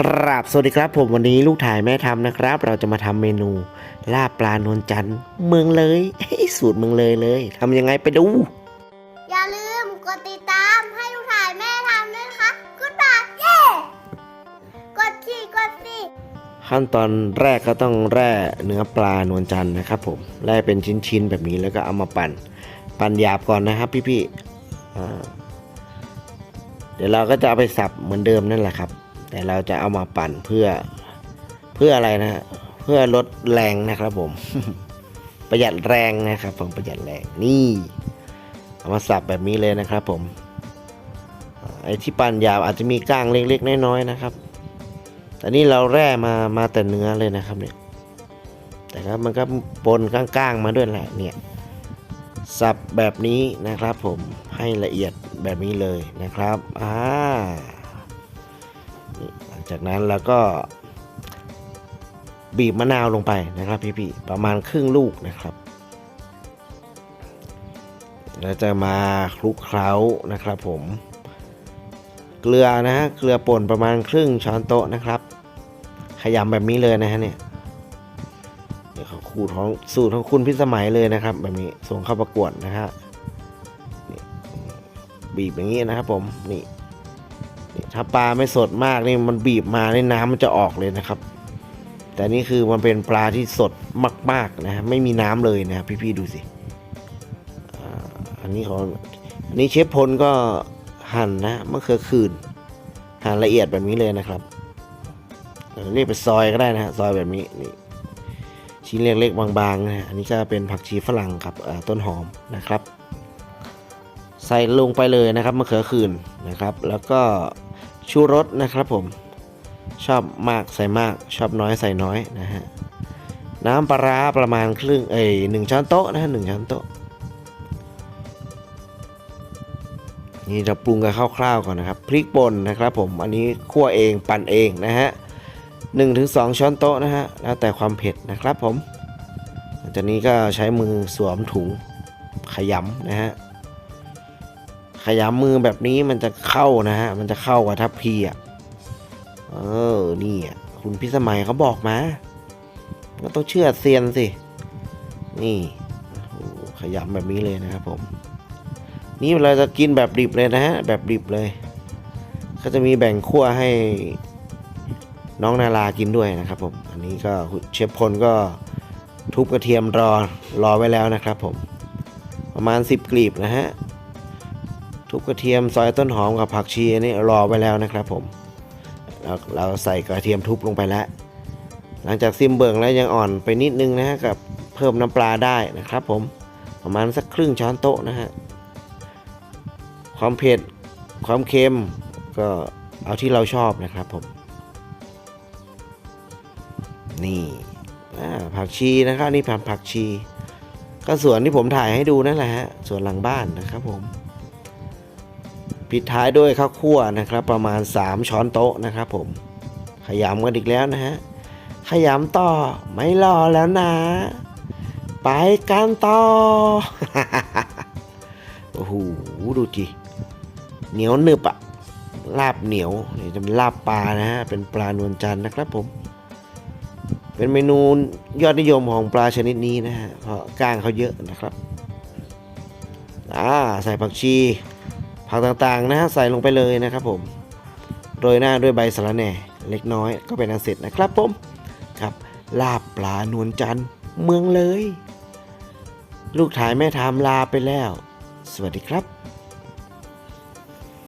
กราบสวัสดีครับผมวันนี้ลูกถ่ายแม่ทำนะครับ เราจะมาทำเมนูลาบปลานวลจันทร์เมืองเลยเฮ้ยสูตรเมืองเลยเลยทำยังไงไปดู อย่าลืมกดติดตามให้ลูกถ่ายแม่ทำด้วยนะคะกดบาเย้กดขี่กดสิขั้นตอนแรกก็ต้องแร่เนื้อปลานวลจันทร์นะครับผมแร่เป็นชิ้นๆแบบนี้แล้วก็เอามาปั่น ปั่นหยาบก่อนนะครับ พี่ๆอ่าเดี๋ยวเราก็จะเอาไปสับเหมือนเดิมนั่นแหละครับ แต่เราจะเอามาปั่นเพื่อเพื่ออะไรนะเพื่อลดแรงนะครับผม ประหยัดแรงนะครับ ผมประหยัดแรงนี่ เอามาสับแบบนี้เลยนะครับ ผมไอ้ที่ปั่นยาบอาจจะมีก้างเล็กๆน้อยๆนะครับแต่นี่เราแร่มามาแต่เนื้อเลยนะครับเนี่ยแต่ก็มันก็ปนก้างๆมาด้วยแหละเนี่ยสับแบบนี้นะครับผมให้ละเอียดแบบนี้เลยนะครับ อ่า หลังจากนั้นเราก็บีบมะนาวลงไปนะครับพี่ๆประมาณครึ่งลูกนะครับเราจะมาคลุกเคล้านะครับผม เกลือนะฮะเกลือป่นประมาณครึ่งช้อนโต๊ะนะครับ ขยำแบบนี้เลยนะฮะเนี่ยเดี๋ยวเขาขูดของสูตรของคุณพิสมัยเลยนะครับ แบบนี้ส่งเข้าประกวดนะฮะบีบีบอย่างนี้นะครับผมนี่ ถ้าปลาไม่สดมากนี่มันบีบมาในน้ำมันจะออกเลยนะครับ แต่นี่คือมันเป็นปลาที่สดมากๆนะฮะไม่มีน้ำเลยนะพี่ๆดูสิอ่าอันนี้ของอันนี้เชฟพลก็หั่นนะมะเขือขื่นหั่นละเอียดแบบนี้เลยนะครับเรียกเป็นซอยก็ได้นะฮะซอยแบบนี้นี่ชิ้นเล็กๆบางๆนะฮะอันนี้ก็เป็นผักชีฝรั่งกับเอ่อต้นหอมนะครับ ใส่ลงไปเลยนะครับมะเขือขื่นนะครับ แล้วก็ ชูรสนะครับผม ชอบมากใส่มาก ชอบน้อยใส่น้อยนะฮะ น้ำปลาร้าประมาณครึ่งเอ้ยหนึ่งช้อนโต๊ะนะฮะหนึ่งช้อนโต๊ะ นี่เราปรุงกันคร่าวๆก่อนนะครับ พริกป่นนะครับผม อันนี้คั่วเองปั่นเองนะฮะ1-2ช้อนโต๊ะนะฮะ แล้วแต่ความเผ็ดนะครับผม จากนี้ก็ใช้มือสวมถุงขยำนะฮะ ขยำมือแบบนี้มันจะเข้านะฮะ มันจะเข้ากับทัพพีอะ เออ นี่อะ คุณพิสมัยเขาบอกมา ก็ต้องเชื่อเซียนสิ นี่ขยำแบบนี้เลยนะครับผม นี่เราจะกินแบบดิบเลยนะฮะ แบบดิบเลยก็จะมีแบ่งขั้วให้น้องนารากินด้วยนะครับผม อันนี้ก็เชฟพลก็ทุบกระเทียมรอรอไว้แล้วนะครับผม ประมาณ 10กลีบนะฮะ ทุบกระเทียมซอยต้นหอมกับผักชีอันนี้รอไว้แล้วนะครับผมเราเราใส่กระเทียมทุบลงไปแล้ว หลังจากซิมเบิงแล้วยังอ่อนไปนิดนึงนะฮะกับเพิ่มน้ำปลาได้นะครับ ผมประมาณสักครึ่งช้อนโต๊ะนะฮะความเผ็ดความเค็มก็เอาที่เราชอบนะครับผม นี่ผักชีนะครับนี่ผักผักชี ก็สวนที่ผมถ่ายให้ดูนั่นแหละฮะสวนหลังบ้านนะครับผม ปิดท้ายด้วยข้าวคั่วนะครับ ประมาณ 3 ช้อนโต๊ะนะครับ ผม ขยำกันอีกแล้วนะฮะ ขยำต่อไม่รอแล้วนะ ไปกันต่อ โอ้โหดูจิเหนียวหนึบอะลาบเหนียวนี่จะเป็นลาบปลานะฮะ เป็นปลานวลจันทร์นะครับผม เป็นเมนูยอดนิยมของปลาชนิดนี้นะฮะ เพราะก้างเขาเยอะนะครับ อ่า ใส่ผักชี ผักต่างๆนะฮะใส่ลงไปเลยนะครับผมโรยหน้าด้วยใบสะระแหน่เล็กน้อยก็เป็นอันเสร็จนะครับผมครับ ลาบปลานวลจันทร์เมืองเลย ลูกถ่ายแม่ทำลาไปแล้ว สวัสดีครับ